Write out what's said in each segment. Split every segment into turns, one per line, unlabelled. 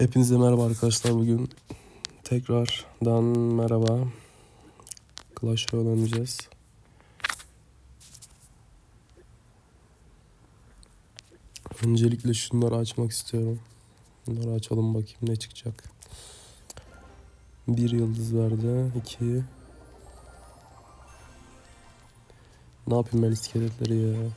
Hepinize merhaba arkadaşlar bugün tekrardan merhaba Clash Royale oynayacağız. Öncelikle şunları açmak istiyorum. Bunları açalım bakayım ne çıkacak. Bir yıldız verdi. iki. Ne yapayım ben iskeletleri ya?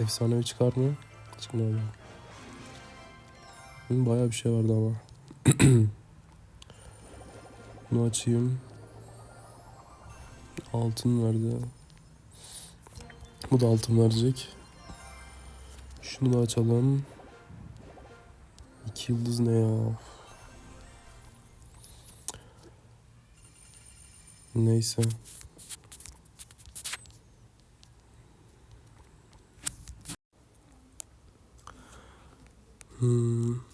Efsanevi çıkar mı? Çıkmıyor. Hı, Bayağı bir şey vardı ama. Bunu açayım. Altın verdi. Bu da altın verecek. Şunu da açalım. İki yıldız ne ya? Neyse. Hmm.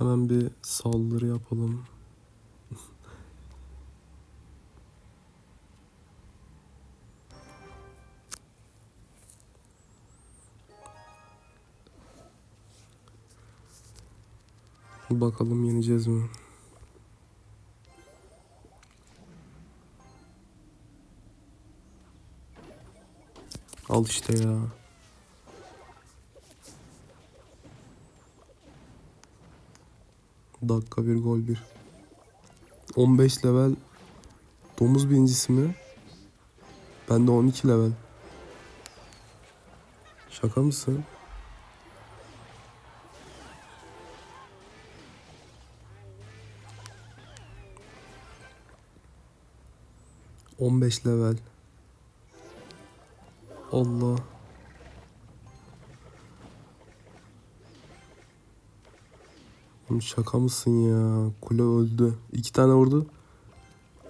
Hemen bir saldırı yapalım. Bakalım yeneceğiz mi? Al işte ya. Dakika bir gol bir. 15 level domuz birincisi mi? Ben de 12 level. Şaka mısın? On beş level. Allah. Oğlum şaka mısın ya? Kule öldü. İki tane vurdu.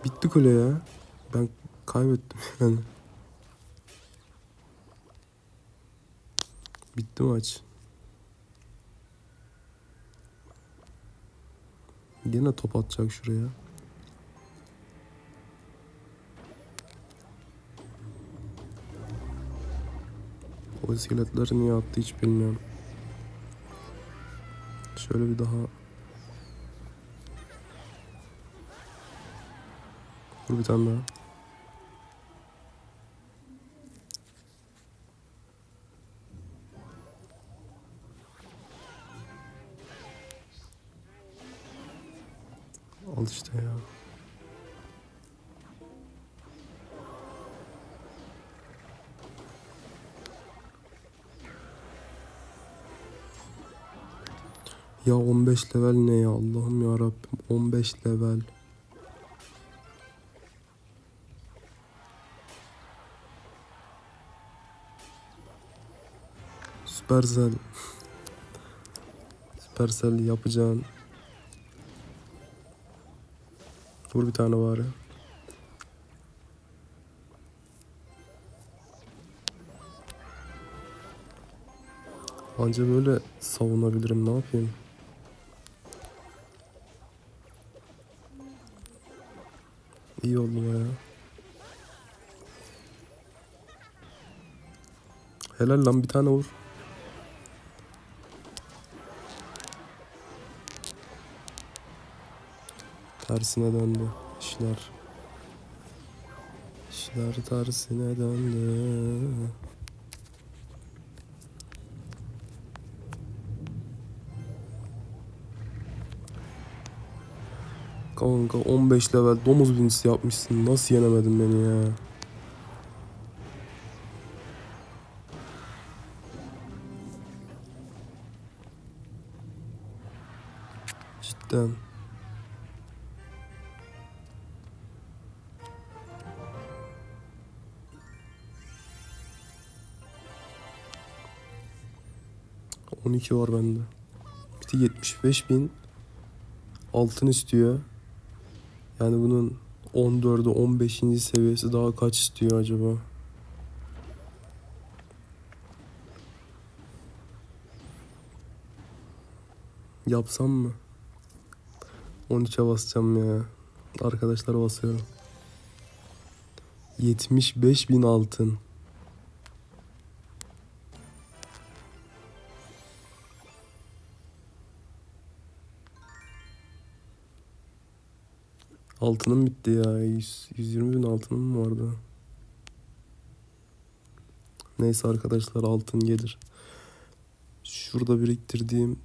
Bitti kule ya. Ben kaybettim yani. Bitti maç. Gene top atacak şuraya. O iskeletleri niye attı hiç bilmiyorum. Şöyle bir daha Dur bir tane daha. Al işte ya. Ya 15 level ne ya Allah'ım ya Rabbim 15 level. Supercell. Supercell yapacağın. Vur bir tane bari. Anca böyle savunabilirim ne yapayım? İyi oldu ya. Helal lan bir tane vur. Tersine döndü işler. İşler tersine döndü. Kanka 15 level domuz birincisi yapmışsın. Nasıl yenemedin beni ya? Cidden. On iki var bende. Bir de 75 bin altın istiyor. Yani bunun 14'ü 15. seviyesi daha kaç istiyor acaba? Yapsam mı? 13'e basacağım ya. Arkadaşlara basıyorum. 75 bin altın. Altınım bitti ya. 100, 120 bin altınım mı vardı? Neyse arkadaşlar altın gelir. Şurada biriktirdiğim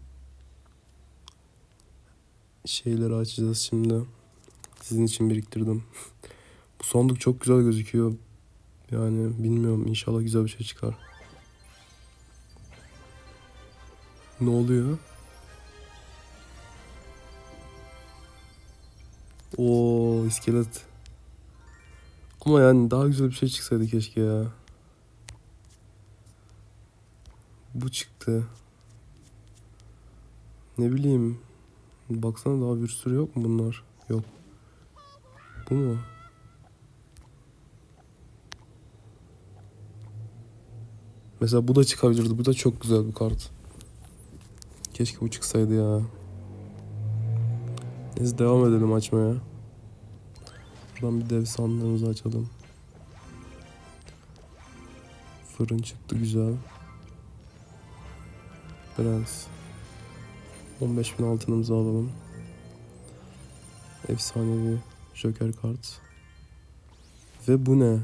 şeyleri açacağız şimdi. Sizin için biriktirdim. Bu sandık çok güzel gözüküyor. Yani bilmiyorum inşallah güzel bir şey çıkar. Ne oluyor? Oo iskelet. Ama yani daha güzel bir şey çıksaydı keşke ya. Bu çıktı. Ne bileyim. Baksana daha bir sürü yok mu bunlar? Yok. Bu mu? Mesela bu da çıkabilirdi. Bu da çok güzel bir kart. Keşke bu çıksaydı ya. Neyse devam edelim açmaya. Buradan bir dev sandığımızı açalım. Fırın çıktı güzel. Prens. 15 bin altınımızı alalım. Efsanevi Joker kart. Ve bu ne?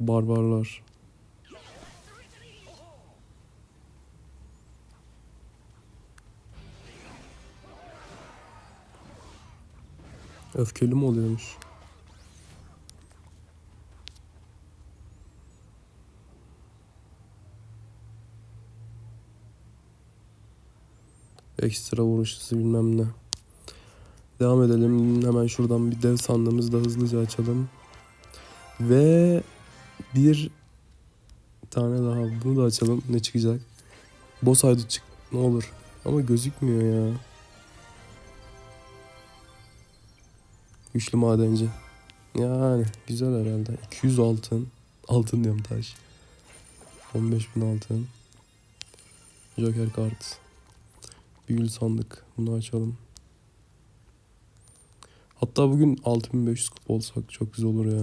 Barbarlar. Öfkeli mi oluyormuş? Ekstra vuruş bilmem ne. Devam edelim. Hemen şuradan bir dev sandığımızı da hızlıca açalım. Ve bir tane daha bunu da açalım. Ne çıkacak? Boss haydut çık. Ne olur. Ama gözükmüyor ya. Güçlü madenci. Yani güzel herhalde. 200 altın. Altın diyorum taş. 15 bin altın. Joker kart. Büyülü sandık. Bunu açalım. Hatta bugün 6500 kupa olsak çok güzel olur ya.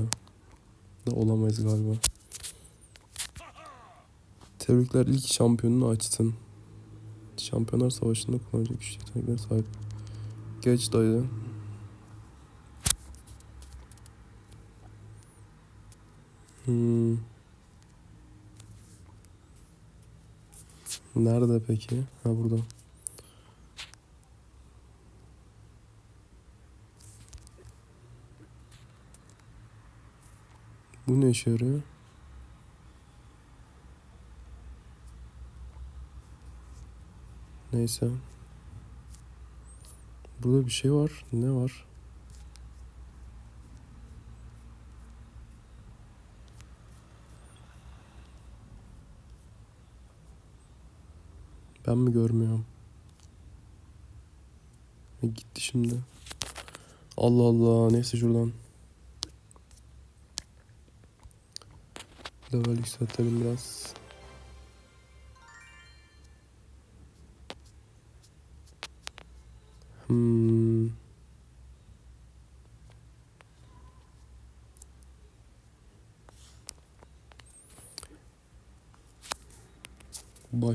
Da olamayız galiba. Tebrikler ilk şampiyonunu açtın. Şampiyonlar Savaşı'nda kullanacak güçlü yeteneklere sahip. Geç dayı. Hmm. Nerede peki? Ha burada. Bu ne işe? Neyse. Burada bir şey var. Ne var? Ben mi görmüyorum? E, gitti şimdi. Allah Allah. Neyse şuradan. Level yükseltelim biraz.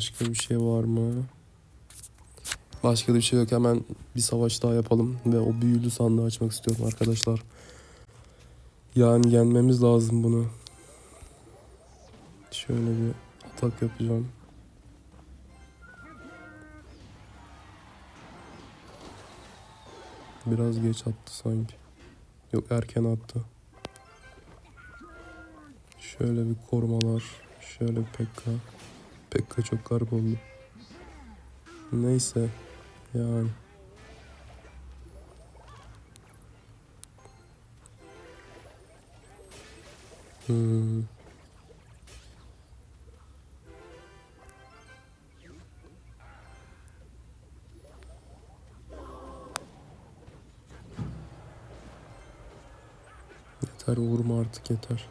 Başka bir şey var mı? Başka bir şey yok. Hemen bir savaş daha yapalım ve o büyülü sandığı açmak istiyorum arkadaşlar. Yani yenmemiz lazım bunu. Şöyle bir atak yapacağım. Biraz geç attı sanki. Yok erken attı. Şöyle bir korumalar. Şöyle bir Pekka. Pekka çok garip oldu. Neyse. Yani. Hmm. Yeter vurma artık yeter.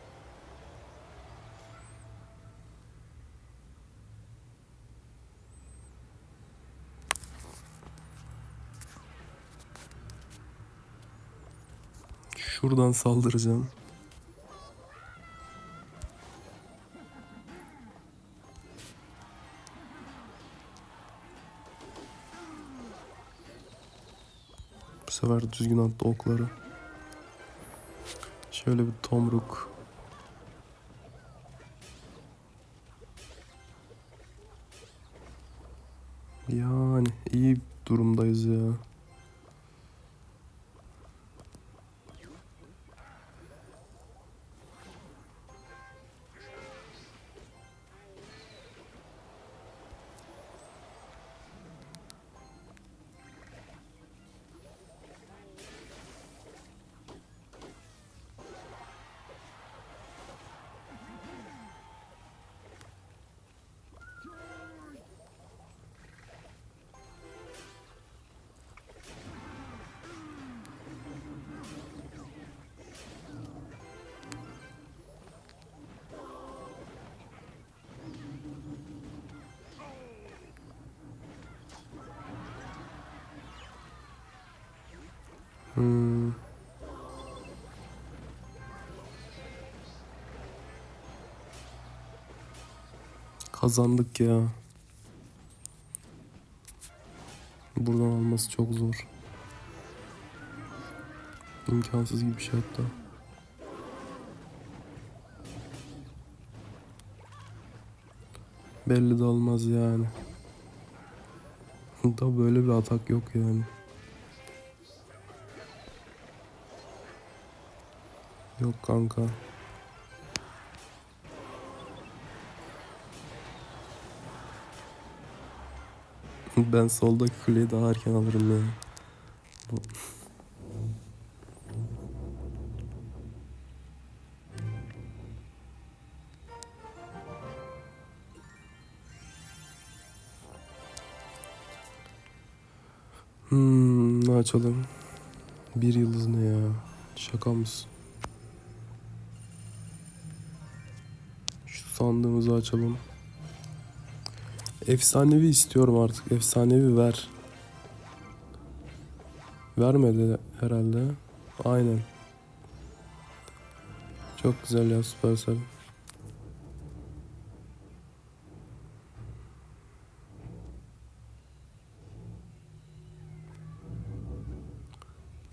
Şuradan saldıracağım. Bu sefer düzgün attı okları. Şöyle bir tomruk. Yani iyi durumdayız ya. Hmm. Kazandık ya. Buradan alması çok zor. İmkansız gibi bir şey hatta. Belli de olmaz yani. da böyle bir atak yok yani. Yok kanka. Ben soldaki kuleyi daha erken alırım ya. Hmm, ne açalım? Bir yıldız ne ya? Şaka mısın? Sandığımızı açalım. Efsanevi istiyorum artık. Efsanevi ver. Vermedi herhalde. Aynen. Çok güzel ya Supercell.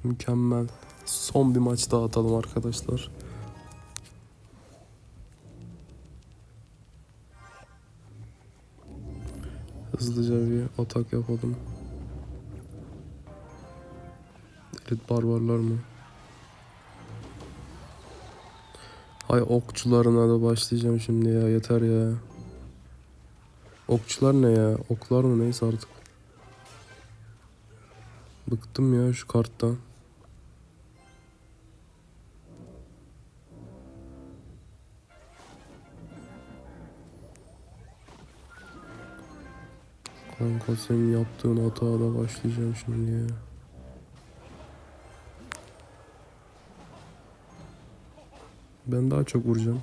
Mükemmel. Son bir maç daha atalım arkadaşlar. Hızlıca bir atak yapalım. Elit barbarlar mı? Hay okçularına da başlayacağım şimdi ya yeter ya. Okçular ne ya? Oklar mı neyse artık. Bıktım ya şu karttan. Kanka senin yaptığın hataya da başlayacağım şimdi ya. Ben daha çok vuracağım.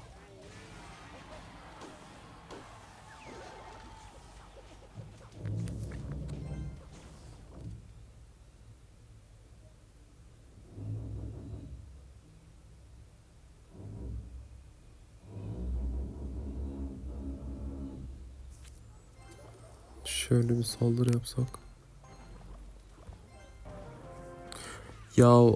Şöyle bir saldırı yapsak. Ya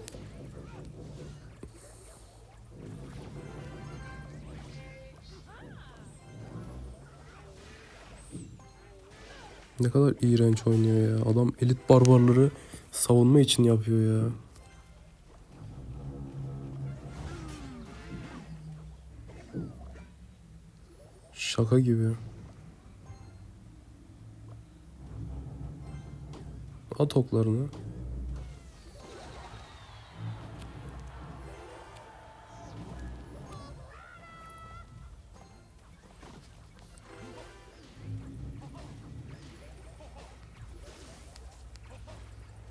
ne kadar iğrenç oynuyor ya. Adam elit barbarları savunma için yapıyor ya. Şaka gibi. At oklarını.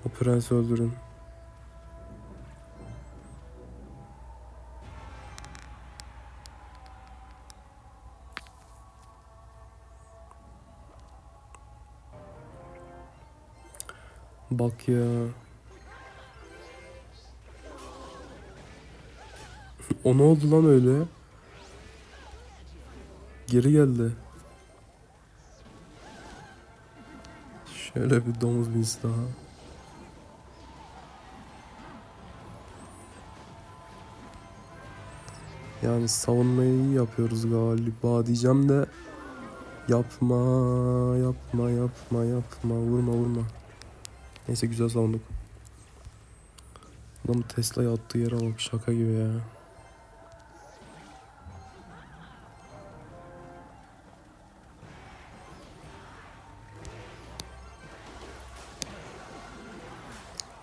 O prensi öldürün. bak ya. o ne oldu lan öyle? Geri geldi. Şöyle bir domuz binsi daha. Yani savunmayı yapıyoruz galiba diyeceğim de yapma yapma yapma yapma vurma vurma. Neyse güzel savunduk. Adam Tesla'ya attığı yere bak şaka gibi ya.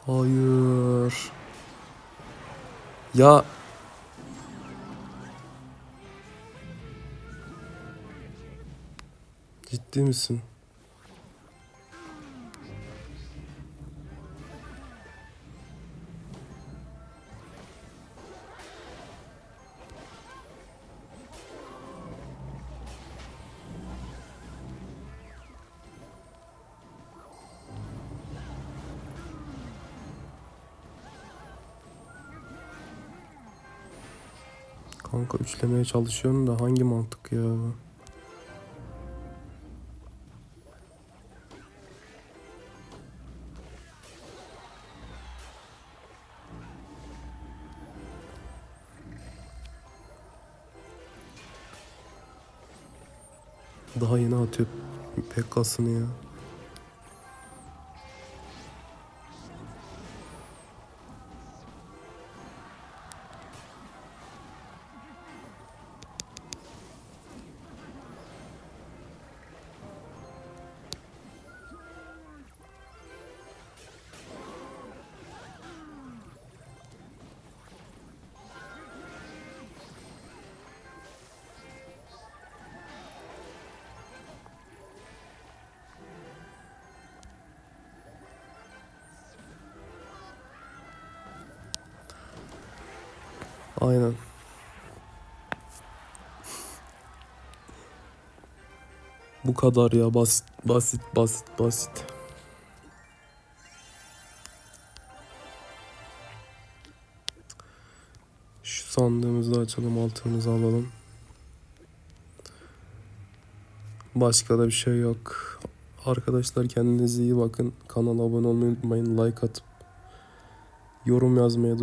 Hayır. Ya ciddi misin? Kanka üçlemeye çalışıyorsun da hangi mantık ya? Daha yeni atıyor Pekkas'ını ya. Aynen. Bu kadar ya basit basit basit basit. Şu sandığımızı açalım altımızı alalım. Başka da bir şey yok. Arkadaşlar kendinize iyi bakın. Kanala abone olmayı unutmayın. Like atıp yorum yazmayı